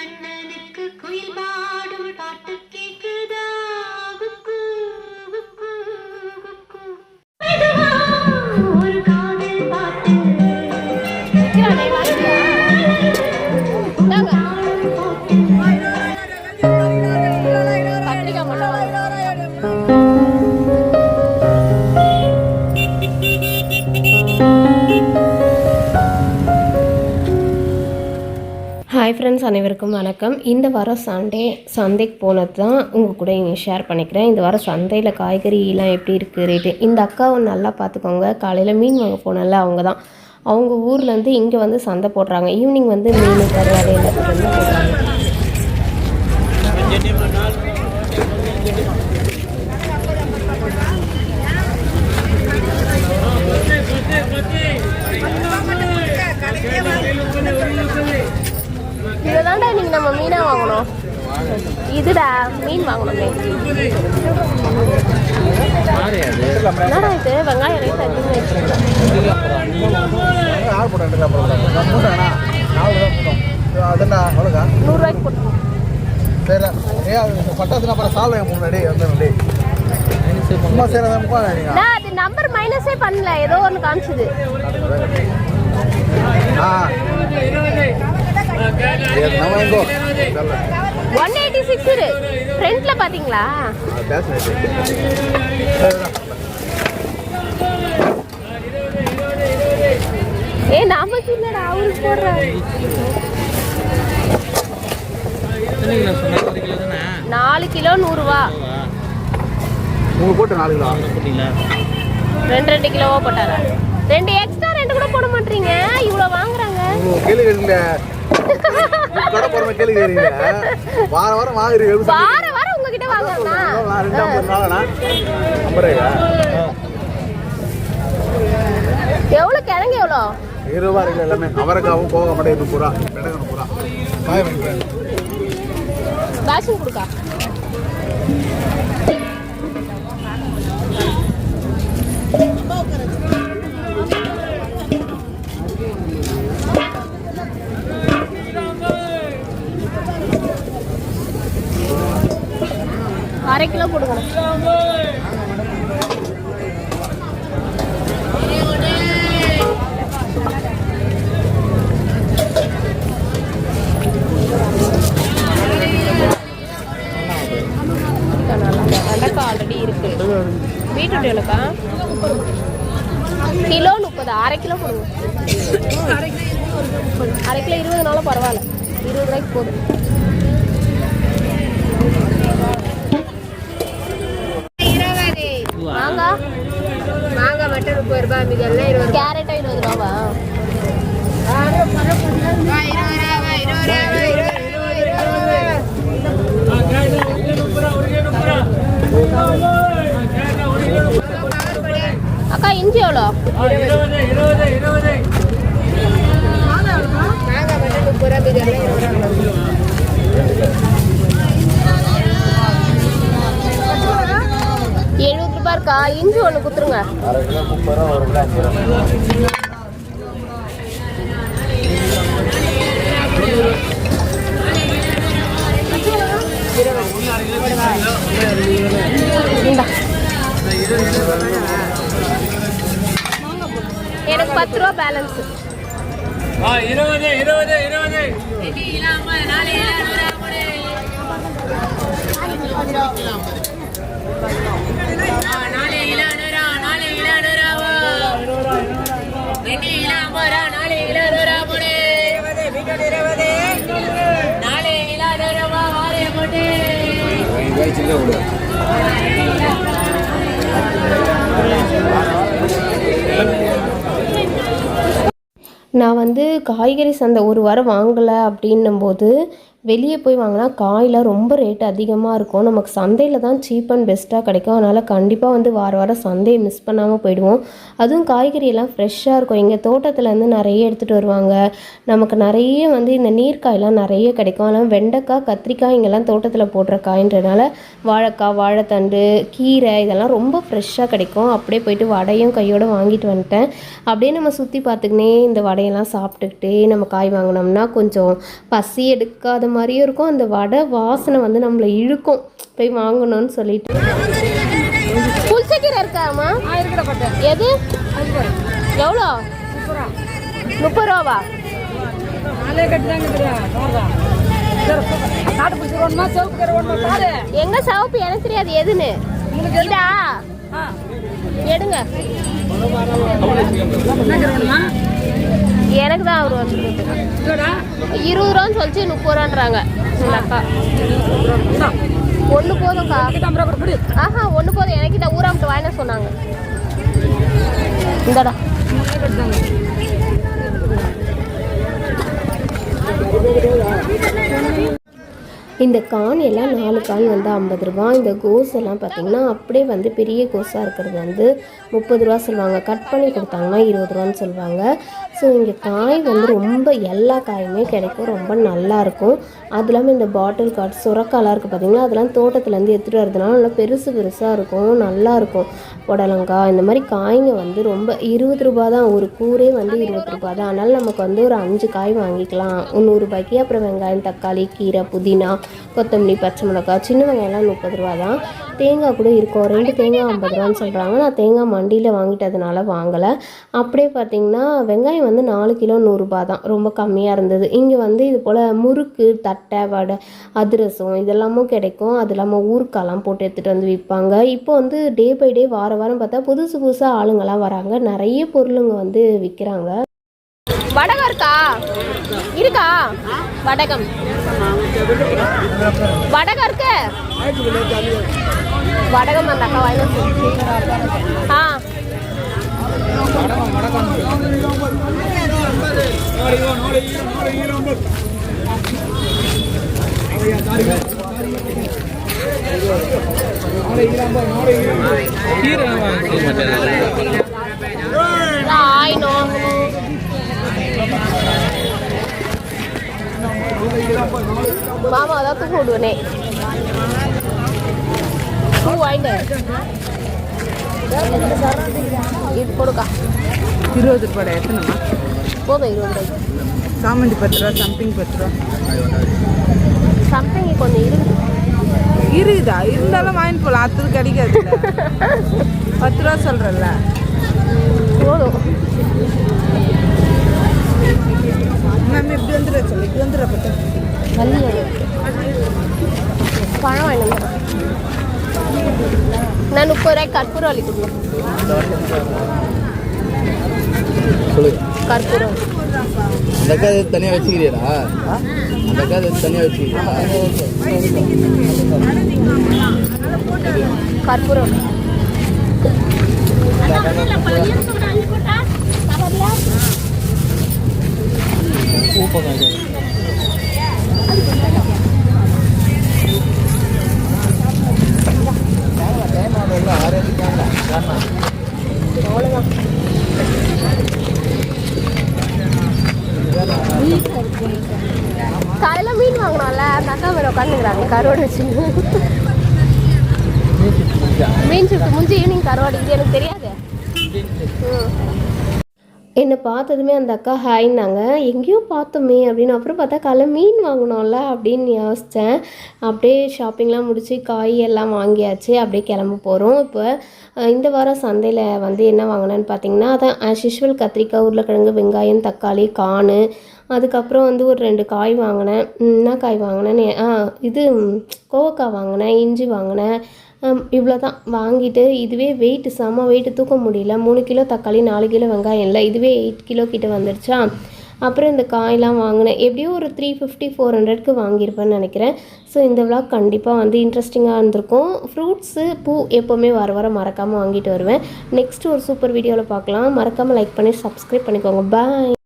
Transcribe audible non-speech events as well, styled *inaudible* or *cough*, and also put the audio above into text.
கண்ணனுக்கு குயில் பாடும் பாட்டு ஃப்ரெண்ட்ஸ் அனைவருக்கும் வணக்கம். இந்த வாரம் சண்டே சந்தைக்கு போனது தான் உங்கள் கூட இங்கே ஷேர் பண்ணிக்கிறேன். இந்த வாரம் சந்தையில் காய்கறிலாம் எப்படி இருக்குது ரேட்டு இந்த அக்காவை நல்லா பார்த்துக்கோங்க. காலையில் மீன் வாங்க போனல அவங்க தான் அவங்க ஊர்லேருந்து இங்கே வந்து சந்தை போடுறாங்க. ஈவினிங் வந்து மீன் கருவாடு எல்லாத்துக்கும் வந்து போடுறாங்க இதை தாண்டா இன்னைக்கு நம்ம மீனாக வாங்கணும் இதுடா மீன் வாங்கணுமே. என்னடா இது? வெங்காயம் ரேட் அதிகமாக நூறுரூவாய்க்கு போட்டு சரி ஏ அது பட்டாசுனா அப்புறம் சால் வாங்க முன்னாடி வந்து அது நம்பர் மைனஸே பண்ணல ஏதோ ஒன்று காமிச்சுது. ஆ. ஒன் எயிட்டி சிக்ஸ் இரு ஃப்ரண்ட்ல ஏ நமக்கு இல்லடா அவருக்கு போடுறாரு. நாலு கிலோ நூறுரூவா உங்களுக்கு போட்டு நாலு கிலோ ரெண்டு ரெண்டு கிலோவா போட்டாரா? ரெண்டு எக்ஸ்ட்ரா ரெண்டு கூட போட மாட்டீங்க. இவ்வளோ வாங்குறாங்க. *laughs* கடை போகிற கேள்வி வாரம் வாரம் வாங்குறீங்க? வார வாரம் உங்ககிட்ட வாங்கண்ணா நான் ரெண்டு ஐம்பது நாளாண்ணா ஐம்பது எவ்வளோ கிழங்கு எவ்வளோ? இருபது ரூபா இருக்கு எல்லாமே. அவரைக்காவும் போக மாட்டேன் இது பூரா. பெடகணும் பூரா. காய வாங்கிக்கிறேன் பேஷன் கொடுக்கா அரை கிலோ கொடுங்க வெண்டைக்காய் ஆல்ரெடி இருக்கு பீட்ரூட் எவ்வளோக்கா கிலோ முப்பது அரை கிலோ கொடுங்க அரை கிலோ இருபதுனாலும் பரவாயில்ல. இருபது ரூபாய்க்கு போதும். மாங்காய் மாங்காய் மட்டும் முப்பது ரூபாய் மீதி எல்லாம் ரூபாவா இருபது இருபது அக்கா இஞ்சி எவ்வளோ மாங்காய் மட்டும் முப்பது ரூபாய் மீதி எல்லாம் இருபது ரூபாய் எழுபது ரூபாய் இருக்கா? இஞ்சி ஒன்று கொடுத்துருங்க எனக்கு பத்து ரூபா பேலன்ஸ் இருபது இருபது இருபது. நான் வந்து காய்கறி சந்தை ஒரு வாரம் வாங்கலை அப்படின்னும் போது வெளியே போய் வாங்கினா காயெலாம் ரொம்ப ரேட் அதிகமாக இருக்கும். நமக்கு சந்தையில் தான் சீப் அண்ட் பெஸ்ட்டாக கிடைக்கும். அதனால் கண்டிப்பாக வந்து வார வாரம் சந்தையை மிஸ் பண்ணாமல் போயிடுவோம். அதுவும் காய்கறி எல்லாம் ஃப்ரெஷ்ஷாக இருக்கும். எங்கள் தோட்டத்துலேருந்து நிறைய எடுத்துகிட்டு வருவாங்க. நமக்கு நிறைய வந்து இந்த நீர்க்காயெலாம் நிறைய கிடைக்கும். அதனால் வெண்டைக்காய் கத்திரிக்காய் இங்கெல்லாம் தோட்டத்தில் போடுற காய்ன்றனால வாழைக்காய் வாழைத்தண்டு கீரை இதெல்லாம் ரொம்ப ஃப்ரெஷ்ஷாக கிடைக்கும். அப்படியே போயிட்டு வடையும் கையோட வாங்கிட்டு வந்துட்டேன். அப்படியே நம்ம சுற்றி பார்த்துக்கினே இந்த வடையெல்லாம் சாப்பிட்டுக்கிட்டே நம்ம காய் வாங்கினோம்னா கொஞ்சம் பசி எடுக்காத மாதிரியும் இருக்கும். அந்த வடை வாசனை வந்து நம்மளை இழுக்கும். போய் வாங்கணும்னு சொல்லிட்டு. புளிச்சக்கீரை இருக்காமா எது? எவ்வளோ? முப்பது ரூபாவா? எங்க சிவப்பு? எனக்கு தெரியாது. எதுன்னு? இதா? எடுங்க. எனக்கு தான் அவர் வந்து இருபது ரூபான்னு சொல்லிச்சு முப்பது ரூபான்றாங்க இந்த அக்கா. ஒன்று போதும்க்கா. ஆஹா ஒன்று போதும். எனக்கு இந்த ஊராமட்டு வாங்கின சொன்னாங்க. இந்தடா. இந்த கான் எல்லாம் நாலு கான் வந்து ஐம்பது ரூபா. இந்த கோஸ் எல்லாம் பார்த்திங்கன்னா அப்படியே வந்து பெரிய கோஸாக இருக்கிறது வந்து முப்பது ரூபா சொல்லுவாங்க. கட் பண்ணி கொடுத்தாங்கன்னா இருபது ரூபான்னு சொல்லுவாங்க. ஸோ இங்கே காய் வந்து ரொம்ப எல்லா காயுமே கிடைக்கும். ரொம்ப நல்லா இருக்கும். அது இல்லாமல் இந்த பாட்டில் காட் சுரக்காலாம் இருக்குது பார்த்திங்கன்னா அதெல்லாம் தோட்டத்துலேருந்து எடுத்துகிட்டு வரதுனால நல்லா பெருசு பெருசாக இருக்கும். நல்லா இருக்கும். புடலங்காய் இந்த மாதிரி காய்ங்க வந்து ரொம்ப இருபது ரூபா தான். ஒரு கூரே வந்து இருபது ரூபா தான். அதனால் நமக்கு வந்து ஒரு அஞ்சு காய் வாங்கிக்கலாம். நூறுரூபாய்க்கு அப்புறம் வெங்காயம் தக்காளி கீரை புதினா கொத்தமல்லி பச்சை மிளகாய் சின்ன வெங்காயம்லாம் முப்பது ரூபா தான். தேங்காய் கூட இருக்கும். ரெண்டு தேங்காய் ஐம்பது ரூபான்னு சொல்கிறாங்க நான் தேங்காய் மண்டியில் வாங்கிட்டதுனால வாங்கலை. அப்படியே பார்த்தீங்கன்னா வெங்காயம் வந்து நாலு கிலோ நூறுரூபா தான். ரொம்ப கம்மியாக இருந்தது. இங்கே வந்து இது போல் முறுக்கு தட்டை வடை அதிரசம் இதெல்லாமும் கிடைக்கும். அது இல்லாமல் ஊறுக்காலாம் போட்டு எடுத்துகிட்டு வந்து விற்பாங்க. இப்போ வந்து டே பை டே வார வாரம் பார்த்தா புதுசு புதுசாக ஆளுங்கெல்லாம் வராங்க. நிறைய பொருளுங்க வந்து விற்கிறாங்க வடகம் இருக்கா? இருக்கா? வடகம். வடகம் இருக்கு? வடகம் அந்த அக்கா வாங்கி ஆ. ஆயினோ மாமா அதான் தூக்கு விடுவனே. பூ வாங்கிட்டு இது கொடுக்கா. இருபது ரூபாய் எத்தனைமா போதும் இருபது ரூபாய்க்கு. சாமந்தி பத்து ரூபா சம்திங் பத்து ரூபா. சம்திங் கொஞ்சம் இருக்குது இருக்குதா? இருந்தாலும் வாங்கிட்டு போகலாம் அது கிடைக்காது பத்து ரூபா சொல்கிறல்ல போதும். வள்ளி பழம் வந்துடுறேன். நான் முப்பது ரூபாய்க்கு கற்பூரவள்ளி கொடுங்க சொல்லுங்க கற்பூரம். அந்த அக்கா தனியாக வச்சுக்கிறியா அந்த அக்கா தனியாக வச்சுக்கிறியா கற்பூரம் காலையில் மீன் வாங்கினோம்ல அந்த அக்கா மேலே உட்காந்துக்கிறாங்க கருவாடு வச்சு. மீன் ஷிஃப்ட் முடிஞ்சு ஈவினிங் கருவாடு இது எனக்கு தெரியாது. ம். என்னை பார்த்ததுமே அந்த அக்கா ஹாய்னாங்க எங்கேயோ பார்த்தோமே அப்படின்னு. அப்புறம் பார்த்தா காலைல மீன் வாங்கினோம்ல அப்படின்னு யோசித்தேன் அப்படியே ஷாப்பிங்லாம் முடித்து காய் எல்லாம் வாங்கியாச்சு. அப்படியே கிளம்ப போகிறோம் இப்போ இந்த வாரம் சந்தையில் வந்து என்ன வாங்கினேன்னு பார்த்தீங்கன்னா அதான் ஆஸ் யூஷுவல் கத்திரிக்காய் உருளைக்கிழங்கு வெங்காயம் தக்காளி கான். அதுக்கப்புறம் வந்து ஒரு ரெண்டு காய் வாங்கினேன். என்ன காய் வாங்கினேன்னு ஆ இது கோவக்காய் வாங்கினேன் இஞ்சி வாங்கினேன். இவ்வளோ தான் வாங்கிட்டு இதுவே வெயிட் செம்ம வெயிட்டு தூக்க முடியல. மூணு கிலோ தக்காளி நாலு கிலோ வெங்காயம் இல்லை. இதுவே எயிட் கிலோ கிட்ட வந்துருச்சா? அப்புறம் இந்த காயெல்லாம் வாங்கினேன். எப்படியும் ஒரு த்ரீ ஃபிஃப்டி ஃபோர் ஹண்ட்ரட்க்கு வாங்கியிருப்பேன்னு நினைக்கிறேன். ஸோ இந்த விழா கண்டிப்பாக வந்து இன்ட்ரெஸ்டிங்காக இருந்திருக்கும். ஃப்ரூட்ஸு பூ எப்போவுமே வர வர மறக்காமல் வாங்கிட்டு வருவேன். நெக்ஸ்ட் ஒரு சூப்பர் வீடியோவில் பார்க்கலாம். மறக்காமல் லைக் பண்ணி சப்ஸ்கிரைப் பண்ணிக்கோங்க. பாய்